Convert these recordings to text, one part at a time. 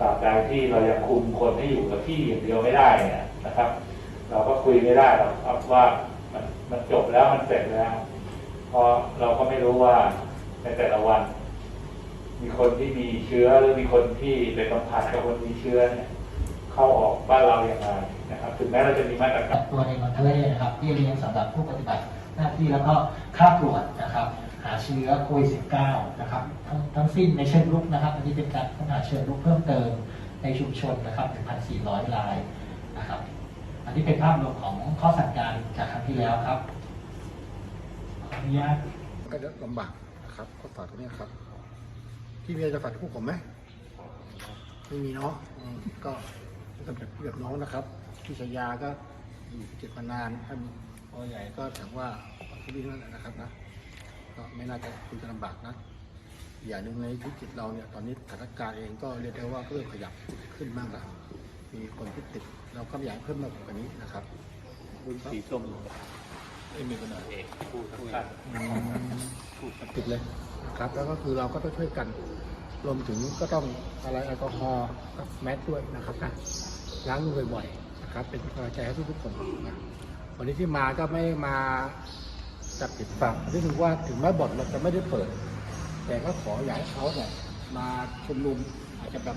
ตราบใดที่เรายังคุมคนให้อยู่กับที่อย่างเดียวไม่ได้เนี่ยนะครับ เราก็คุยไม่ได้หรอกครับว่ามันมันจบแล้วมันเสร็จแล้วเพราะเราก็ไม่รู้ว่าในแต่ละวัน มีคนที่มีเชื้อหรือมีคนที่ไปสัมผัสกับคนมีเชื้อเนี่ยเข้าออกบ้านเราอย่างไรนะครับ ถึงแม้เราจะมีมาตรการตัวในวันทะเลนะครับที่เลี้ยงสำหรับผู้ปฏิบัติหน้าที่แล้วก็ค่าตรวจนะครับ หาเชื้อโควิด -19 นะครับทั้งทั้งสิ้นในเชิงรุกนะครับ อันนี้เป็นการพัฒนาเชิงรุกเพิ่มเติมในชุมชนนะครับ 1,400 รายนะครับ อันนี้เป็นภาพรวมของข้อสั่งการจากครั้งที่แล้วครับขออนุญาตก็จะลำบากนะครับก็ฝากตรงนี้ครับที่มีอะไรจะฝากพวกผมไหมไม่มีเนาะก็สำหรับเพื่อนน้องนะครับพี่ชายาก็อยู่เก็ตมานานท่านพ่อใหญ่ก็ถือว่าที่นี่นั่นแหละนะครับนะ ก็ไม่น่าจะคุยกันลำบากนะอย่างหนึ่งในธุรกิจเราเนี่ยตอนนี้สถานการณ์เองก็เรียกได้ว่าก็เริ่มขยับขึ้นมากแล้วมีคนที่ติดเราก็อยากให้เพิ่มมากกว่านี้นะครับรุ่นสีส้มไม่มีปัญหาเอกผู้ทั้งท่านติดเลยนะครับ แล้วก็คือเราก็ต้องช่วยกัน รวมถึงก็ต้องอะไรแอลกอฮอล์กับแมสด้วยนะครับนะล้างมือบ่อยๆนะครับ เป็นกำลังใจให้ทุกๆคนนะวันนี้ที่มาก็ไม่ได้มา จับผิดฝั่งนี่คือว่าถึงแม้บทเราจะไม่ได้เปิด แต่ก็ขออยากให้เขาเนี่ยมาชุมนุมอาจจะแบบ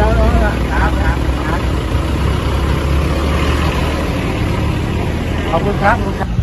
ขอบคุณครับ